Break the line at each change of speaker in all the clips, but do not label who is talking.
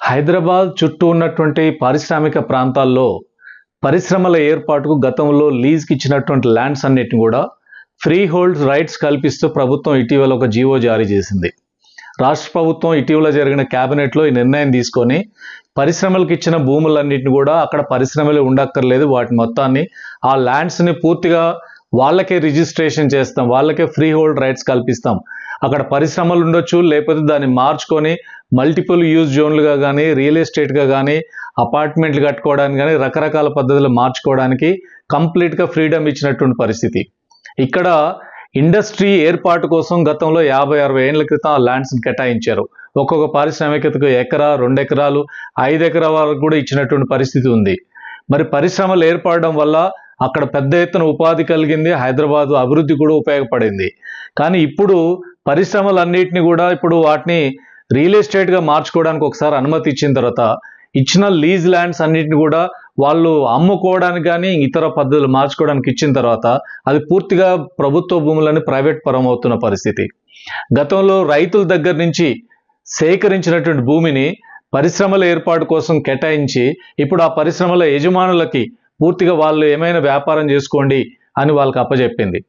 హైదరాబాద్ చుట్టూ ఉన్నటువంటి పారిశ్రామిక ప్రాంతాల్లో పరిశ్రమల ఏర్పాటుకు గతంలో లీజ్కి ఇచ్చినటువంటి ల్యాండ్స్ అన్నిటిని కూడా ఫ్రీ హోల్డ్ రైట్స్ కల్పిస్తూ ప్రభుత్వం ఇటీవల ఒక జీవో జారీ చేసింది. రాష్ట్ర ప్రభుత్వం ఇటీవల జరిగిన క్యాబినెట్లో ఈ నిర్ణయం తీసుకొని పరిశ్రమలకు ఇచ్చిన భూములన్నింటిని కూడా అక్కడ పరిశ్రమలు ఉండక్కర్లేదు. వాటి మొత్తాన్ని ఆ ల్యాండ్స్ని పూర్తిగా వాళ్ళకే రిజిస్ట్రేషన్ చేస్తాం. వాళ్ళకే ఫ్రీ హోల్డ్ రైట్స్ కల్పిస్తాం. అక్కడ పరిశ్రమలు ఉండొచ్చు లేకపోతే దాన్ని మార్చుకొని మల్టిపుల్ యూజ్ జోన్లుగా కానీ రియల్ ఎస్టేట్గా కానీ అపార్ట్మెంట్లు కట్టుకోవడానికి కానీ రకరకాల పద్ధతులు మార్చుకోవడానికి కంప్లీట్గా ఫ్రీడమ్ ఇచ్చినటువంటి పరిస్థితి. ఇక్కడ ఇండస్ట్రీ ఏర్పాటు కోసం గతంలో యాభై అరవై ఏళ్ళ క్రితం ఆ ల్యాండ్స్ని కేటాయించారు. ఒక్కొక్క పారిశ్రామికతకు ఎకరా రెండు ఎకరాలు ఐదు ఎకరాల వరకు కూడా ఇచ్చినటువంటి పరిస్థితి ఉంది. మరి పరిశ్రమలు ఏర్పడడం వల్ల అక్కడ పెద్ద ఎత్తున ఉపాధి కలిగింది హైదరాబాద్ అభివృద్ధి కూడా ఉపయోగపడింది. కానీ ఇప్పుడు పరిశ్రమలన్నింటినీ కూడా ఇప్పుడు వాటిని రియల్ ఎస్టేట్గా మార్చుకోవడానికి ఒకసారి అనుమతి ఇచ్చిన తర్వాత ఇచ్చిన లీజ్ ల్యాండ్స్ అన్నిటిని కూడా వాళ్ళు అమ్ముకోవడానికి కానీ ఇతర పద్ధతులు మార్చుకోవడానికి ఇచ్చిన తర్వాత అది పూర్తిగా ప్రభుత్వ భూములని ప్రైవేట్ పరం అవుతున్న పరిస్థితి. గతంలో రైతుల దగ్గర నుంచి సేకరించినటువంటి భూమిని పరిశ్రమల ఏర్పాటు కోసం కేటాయించి ఇప్పుడు ఆ పరిశ్రమల యజమానులకి పూర్తిగా వాళ్ళు ఏమైనా వ్యాపారం చేసుకోండి అని వాళ్ళకి అప్పచెప్పింది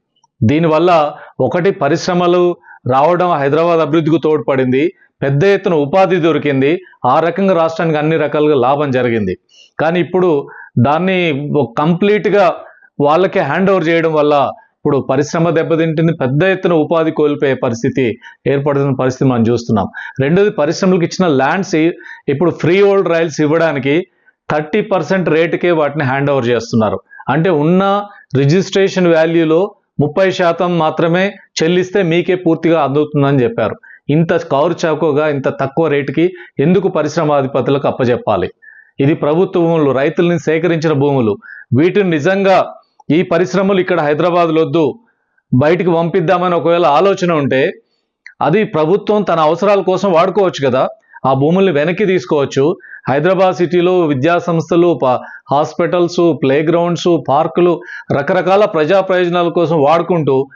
దీనివల్ల ఒకటి పరిశ్రమలు రావడం హైదరాబాద్ అభివృద్ధికి తోడ్పడింది. పెద్ద ఎత్తున ఉపాధి దొరికింది. ఆ రకంగా రాష్ట్రానికి అన్ని రకాలుగా లాభం జరిగింది. కానీ ఇప్పుడు దాన్ని కంప్లీట్గా వాళ్ళకే హ్యాండ్ ఓవర్ చేయడం వల్ల ఇప్పుడు పరిశ్రమ దెబ్బతింటుంది. పెద్ద ఎత్తున ఉపాధి కోల్పోయే పరిస్థితి ఏర్పడుతున్న పరిస్థితి మనం చూస్తున్నాం. రెండోది పరిశ్రమలకు ఇచ్చిన ల్యాండ్స్ ఇప్పుడు ఫ్రీ హోల్డ్ రైల్స్ ఇవ్వడానికి థర్టీ పర్సెంట్ రేటుకే వాటిని హ్యాండ్ ఓవర్ చేస్తున్నారు. అంటే ఉన్న రిజిస్ట్రేషన్ వాల్యూలో ముప్పై శాతం మాత్రమే చెల్లిస్తే మీకే పూర్తిగా అందుతుందని చెప్పారు. ఇంత కౌరు చౌకగా ఇంత తక్కువ రేటుకి ఎందుకు పరిశ్రమాధిపతులకు అప్పచెప్పాలి ఇది ప్రభుత్వ భూములు రైతుల్ని సేకరించిన భూములు. వీటిని నిజంగా ఈ పరిశ్రమలు ఇక్కడ హైదరాబాద్లో వద్దు బయటికి పంపిద్దామని ఒకవేళ ఆలోచన ఉంటే అది ప్రభుత్వం తన అవసరాల కోసం వాడుకోవచ్చు కదా? ఆ భూముల్ని వెనక్కి తీసుకోవచ్చు. హైదరాబాద్ సిటీలో విద్యా సంస్థలు ప- హాస్పిటల్స్ ప్లే గ్రౌండ్స్ పార్కులు రకరకాల ప్రజా ప్రయోజనాల కోసం వాడుకుంటూ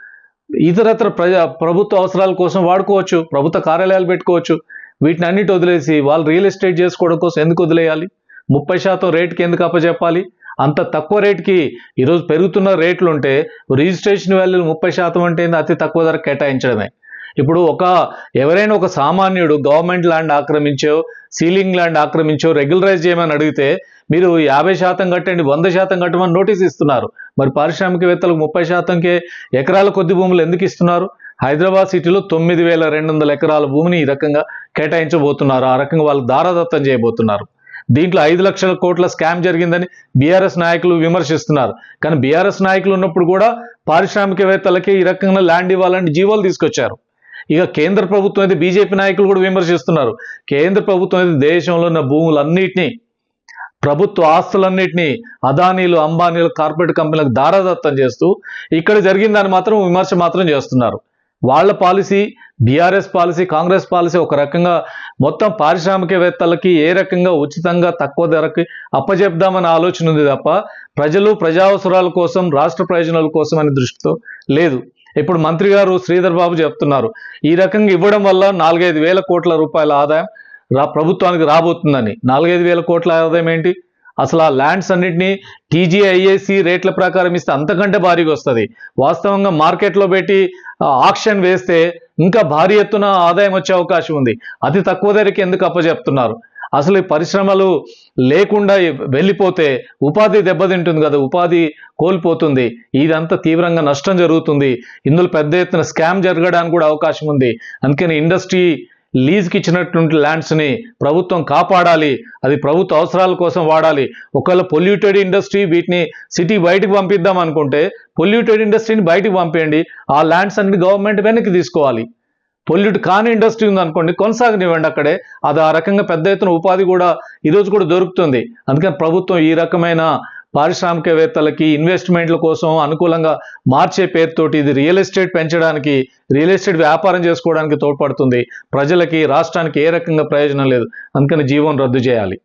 ఇతరత్ర ప్రజా ప్రభుత్వ అవసరాల కోసం వాడుకోవచ్చు ప్రభుత్వ కార్యాలయాలు పెట్టుకోవచ్చు. వీటిని అన్నిటి వదిలేసి వాళ్ళు రియల్ ఎస్టేట్ చేసుకోవడం కోసం ఎందుకు వదిలేయాలి? ముప్పై శాతం రేటుకి ఎందుకు అప్పచెప్పాలి అంత తక్కువ రేటుకి ఈరోజు పెరుగుతున్న రేట్లు ఉంటే రిజిస్ట్రేషన్ వాల్యూలు ముప్పై శాతం అంటే అతి తక్కువ ధర కేటాయించడమే. ఇప్పుడు ఒక ఎవరైనా ఒక సామాన్యుడు గవర్నమెంట్ ల్యాండ్ ఆక్రమించో సీలింగ్ ల్యాండ్ ఆక్రమించో రెగ్యులరైజ్ చేయమని అడిగితే మీరు యాభై శాతం కట్టండి వంద శాతం కట్టమని నోటీస్ ఇస్తున్నారు. మరి పారిశ్రామికవేత్తలకు ముప్పై శాతంకే ఎకరాల కొద్ది భూములు ఎందుకు ఇస్తున్నారు? హైదరాబాద్ సిటీలో తొమ్మిది వేల రెండు వందల ఎకరాల భూమిని ఈ రకంగా కేటాయించబోతున్నారు. ఆ రకంగా వాళ్ళు దారాదత్తం చేయబోతున్నారు. దీంట్లో ఐదు లక్షల కోట్ల స్కామ్ జరిగిందని బీఆర్ఎస్ నాయకులు విమర్శిస్తున్నారు. కానీ బీఆర్ఎస్ నాయకులు ఉన్నప్పుడు కూడా పారిశ్రామికవేత్తలకి ఈ రకంగా ల్యాండ్ ఇవ్వాలని జీవోలు తీసుకొచ్చారు. ఇక కేంద్ర ప్రభుత్వం అయితే బీజేపీ నాయకులు కూడా విమర్శిస్తున్నారు కేంద్ర ప్రభుత్వం అయితే దేశంలో ఉన్న భూములన్నిటినీ ప్రభుత్వ ఆస్తులన్నింటినీ అదానీలు అంబానీలు కార్పొరేట్ కంపెనీలకు దారాదత్తం చేస్తూ ఇక్కడ జరిగిందని మాత్రం విమర్శ మాత్రం చేస్తున్నారు. వాళ్ళ policy BRS policy Congress policy ఒక రకంగా మొత్తం పారిశ్రామికవేత్తలకి ఏ రకంగా ఉచితంగా తక్కువ ధరకి అప్పచెప్దామని ఆలోచన ఉంది తప్ప ప్రజలు ప్రజావసరాల కోసం రాష్ట్ర ప్రయోజనాల కోసం అనే దృష్టితో లేదు. ఇప్పుడు మంత్రి గారు శ్రీధర్ బాబు చెప్తున్నారు. ఈ రకంగా ఇవ్వడం వల్ల నాలుగైదు వేల కోట్ల రూపాయల ఆదాయం రా ప్రభుత్వానికి రాబోతుందని. నాలుగైదు వేల కోట్ల ఆదాయం ఏంటి? అసలు ఆ ల్యాండ్స్ అన్నింటినీ టీజీఐఏసి రేట్ల ప్రకారం ఇస్తే అంతకంటే భారీగా వస్తుంది. వాస్తవంగా మార్కెట్లో పెట్టి ఆక్షన్ వేస్తే ఇంకా భారీ ఎత్తున ఆదాయం వచ్చే అవకాశం ఉంది. అతి తక్కువ ధరకి ఎందుకు అప్పచెప్తున్నారు? అసలు ఈ పరిశ్రమలు లేకుండా వెళ్ళిపోతే ఉపాధి దెబ్బతింటుంది కదా ఉపాధి కోల్పోతుంది. ఇదంతా తీవ్రంగా నష్టం జరుగుతుంది. ఇందులో పెద్ద ఎత్తున స్కామ్ జరగడానికి కూడా అవకాశం ఉంది. అందుకని ఇండస్ట్రీ లీజ్కి ఇచ్చినటువంటి ల్యాండ్స్ని ప్రభుత్వం కాపాడాలి. అది ప్రభుత్వ అవసరాల కోసం వాడాలి. ఒకవేళ పొల్యూటెడ్ ఇండస్ట్రీ వీటిని సిటీ బయటకు పంపిద్దాం అనుకుంటే పొల్యూటెడ్ ఇండస్ట్రీని బయటకు పంపేయండి. ఆ ల్యాండ్స్ అన్ని గవర్నమెంట్ వెనక్కి తీసుకోవాలి. పొల్యూట్ కాని ఇండస్ట్రీ ఉందనుకోండి కొనసాగనివ్వండి అక్కడే. అది ఆ రకంగా పెద్ద ఎత్తున ఉపాధి కూడా ఈరోజు కూడా దొరుకుతుంది. అందుకని ప్రభుత్వం ఈ రకమైన పారిశ్రామికవేత్తలకి ఇన్వెస్ట్మెంట్ల కోసం అనుకూలంగా మార్చే పేరుతోటి ఇది రియల్ ఎస్టేట్ పెంచడానికి రియల్ ఎస్టేట్ వ్యాపారం చేసుకోవడానికి తోడ్పడుతుంది. ప్రజలకి రాష్ట్రానికి ఏ రకంగా ప్రయోజనం లేదు. అందుకని జీవం రద్దు చేయాలి.